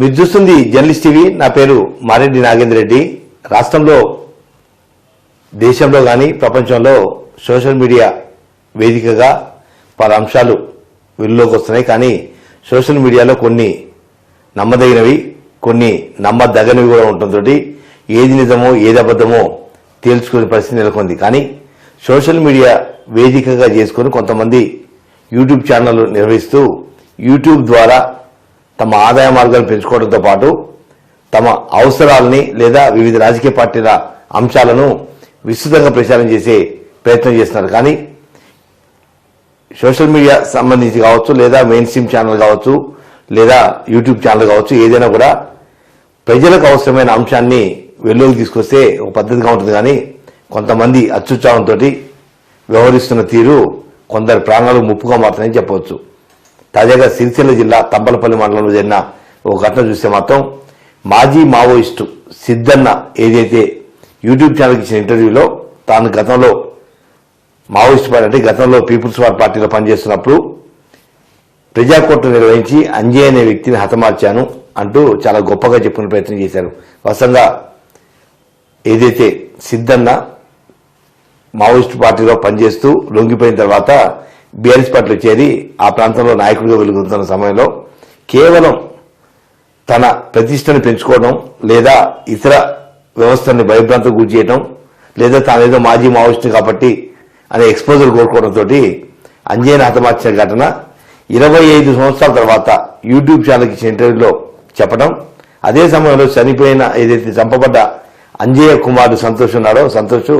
మీరు చూస్తుంది journalist TV. నా పేరు మారెడ్డి నాగేంద్ర రెడ్డి రాష్ట్రంలో దేశంలో కానీ ప్రపంచంలో సోషల్ మీడియా వేదికగా పలు అంశాలు వెలుగులోకి వస్తున్నాయి. కానీ సోషల్ మీడియాలో కొన్ని నమ్మదగినవి కొన్ని నమ్మదగనివి కూడా ఉండటంతో ఏది నిజమో ఏది అబద్ధమో తేల్చుకునే పరిస్థితి నెలకొంది. కానీ సోషల్ మీడియా వేదికగా చేసుకుని కొంతమంది యూట్యూబ్ ఛానల్ నిర్వహిస్తూ యూట్యూబ్ ద్వారా తమ ఆదాయ మార్గాలు పెంచుకోవడంతో పాటు తమ అవసరాలని లేదా వివిధ రాజకీయ పార్టీల అంశాలను విస్తృతంగా ప్రచారం చేసే ప్రయత్నం చేస్తున్నారు. కానీ సోషల్ మీడియా సంబంధించి కావచ్చు లేదా మెయిన్ స్ట్రీమ్ ఛానల్ కావచ్చు లేదా యూట్యూబ్ ఛానల్ కావచ్చు ఏదైనా కూడా ప్రజలకు అవసరమైన అంశాన్ని వెలుగులోకి తీసుకొస్తే ఒక పద్ధతిగా ఉంటుంది. కానీ కొంతమంది అత్యుత్సాహంతో వ్యవహరిస్తున్న తీరు కొందరు ప్రాణాలు ముప్పుగా మారుతాయని చెప్పవచ్చు. తాజాగా సిరిసిల్ల జిల్లా తంబలపల్లి మండలంలో జరిగిన ఒక ఘటన చూస్తే మాత్రం మాజీ మావోయిస్టు సిద్ధన్న ఏదైతే యూట్యూబ్ ఛానల్కి ఇచ్చిన ఇంటర్వ్యూలో తాను గతంలో మావోయిస్ట్ పార్టీ అంటే గతంలో పీపుల్స్ వార్ పార్టీలో పనిచేస్తున్నప్పుడు ప్రజాకోర్టు నిర్వహించి అంజయ్ అనే వ్యక్తిని హతమార్చాను అంటూ చాలా గొప్పగా చెప్పుకునే ప్రయత్నం చేశారు. వాస్తవంగా ఏదైతే సిద్ధన్న మావోయిస్ట్ పార్టీలో పనిచేస్తూ లొంగిపోయిన తర్వాత బీఆర్ఎస్ పార్టీలో చేరి ఆ ప్రాంతంలో నాయకుడిగా వెలుగుతున్న సమయంలో కేవలం తన ప్రతిష్టను పెంచుకోవడం లేదా ఇతర వ్యవస్థని భయభ్రాంతం గురి చేయడం లేదా తానేదో మాజీ మావోయిస్టు కాబట్టి అనే ఎక్స్పోజర్ కోరుకోవడంతో అంజయ్యను హతమార్చిన ఘటన ఇరవై ఐదు సంవత్సరాల తర్వాత యూట్యూబ్ ఛానల్కి ఇచ్చిన ఇంటర్వ్యూలో చెప్పడం. అదే సమయంలో చనిపోయిన ఏదైతే చంపబడ్డ అంజయ్య కుమారుడు సంతోష్ ఉన్నాడో సంతోష్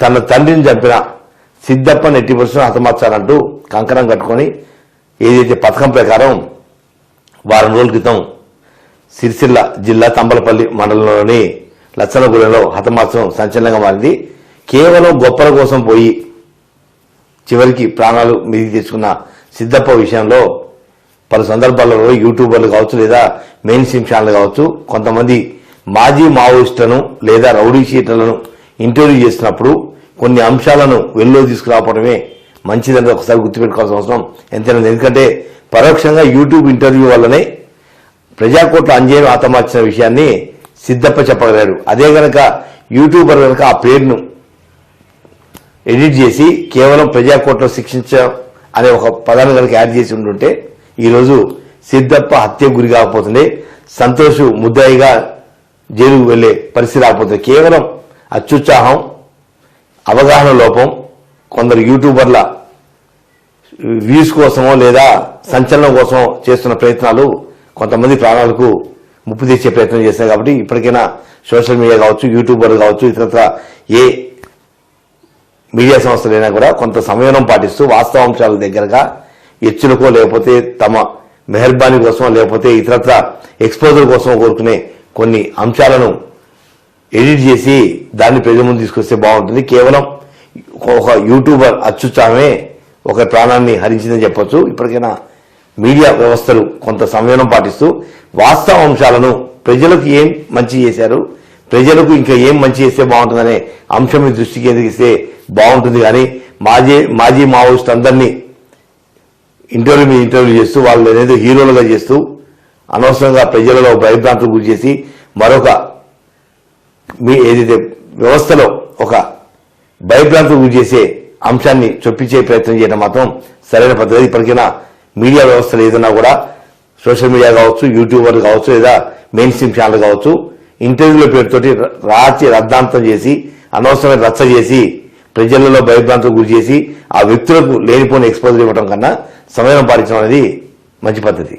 తన తండ్రిని చంపిన సిద్ధప్ప నెట్టి పర్సన్ హతమార్చాలంటూ కంకణం కట్టుకొని ఏదైతే పథకం ప్రకారం వారం రోజుల క్రితం సిరిసిల్ల జిల్లా తంబలపల్లి మండలంలోని లచ్చలగూడెంలో హతమార్చడం సంచలనంగా మారింది. కేవలం గొప్పల కోసం పోయి చివరికి ప్రాణాలు మీది తెచ్చుకున్న సిద్ధప్ప విషయంలో పలు సందర్భాలలో యూట్యూబర్లు కావచ్చు లేదా మెయిన్ స్ట్రీమ్ ఛానల్ కావచ్చు కొంతమంది మాజీ మావోయిస్టులను లేదా రౌడీ షీట్లను ఇంటర్వ్యూ చేసినప్పుడు కొన్ని అంశాలను వెల్లో తీసుకురావడమే మంచిదని ఒకసారి గుర్తుపెట్టుకోవాల్సిన అవసరం. ఎంతైనా ఎందుకంటే పరోక్షంగా యూట్యూబ్ ఇంటర్వ్యూ వల్లనే ప్రజాకోట్ల అంజయ్యను హతమార్చిన విషయాన్ని సిద్దప్ప చెప్పగలిగాడు. అదే గనక యూట్యూబర్ గనక ఆ పేరును ఎడిట్ చేసి కేవలం ప్రజాకోట్లో శిక్షించడం అనే ఒక పదాన్ని కనుక యాడ్ చేసి ఉంటుంటే ఈరోజు సిద్దప్ప హత్య గురి కాకపోతుంది సంతోష్ ముద్దాయిగా జైలుకు వెళ్ళే పరిస్థితి రాకపోతుంది. కేవలం అత్యుత్సాహం అవగాహన లోపం కొందరు యూట్యూబర్ల వ్యూస్ కోసమో లేదా సంచలనం కోసం చేస్తున్న ప్రయత్నాలు కొంతమంది ప్రాణాలకు ముప్పు తెచ్చే ప్రయత్నం చేస్తాయి కాబట్టి ఇప్పటికైనా సోషల్ మీడియా కావచ్చు యూట్యూబర్ కావచ్చు ఇతరత్ర ఏ మీడియా సంస్థలైనా కూడా కొంత సంయమనం పాటిస్తూ వాస్తవాంశాల దగ్గరగా ఎచ్చులకో లేకపోతే తమ మెహర్బానీ కోసం లేకపోతే ఇతరత్ర ఎక్స్పోజర్ కోసం కోరుకునే కొన్ని అంశాలను ఎడిట్ చేసి దాన్ని ప్రజల ముందు తీసుకొస్తే బాగుంటుంది. కేవలం ఒక యూట్యూబర్ అత్యుత్సాహమే ఒక ప్రాణాన్ని హరించిందని చెప్పొచ్చు. ఇప్పటికైనా మీడియా వ్యవస్థలు కొంత సంయమనం పాటిస్తూ వాస్తవ అంశాలను ప్రజలకు ఏం మంచి చేశారు ప్రజలకు ఇంకా ఏం మంచి చేస్తే బాగుంటుందనే అంశం మీద దృష్టి కేంద్రీకరిస్తే బాగుంటుంది. కానీ మాజీ మాజీ మావోయిస్ట్ అందరినీ ఇంటర్వ్యూ మీద ఇంటర్వ్యూ చేస్తూ వాళ్ళు అనేది హీరోలుగా చేస్తూ అనవసరంగా ప్రజలలో భయభ్రాంతులు గురి చేసి మరొక మీ ఏదైతే వ్యవస్థలో ఒక భయభ్రాంతులు గురి చేసే అంశాన్ని చొప్పించే ప్రయత్నం చేయడం మాత్రం సరైన పద్ధతి. ఇప్పటికైనా మీడియా వ్యవస్థలు ఏదైనా కూడా సోషల్ మీడియా కావచ్చు యూట్యూబర్లు కావచ్చు లేదా మెయిన్ స్ట్రీమ్ ఛానల్ కావచ్చు ఇంటర్వ్యూల పేరుతోటి రాచి రద్దాంతం చేసి అనవసరమైన రచ్చ చేసి ప్రజలలో భయభ్రాంతులు గురి చేసి ఆ వ్యక్తులకు లేనిపోని ఎక్స్పోజర్ ఇవ్వడం కన్నా సమయం పాటించడం అనేది మంచి పద్ధతి.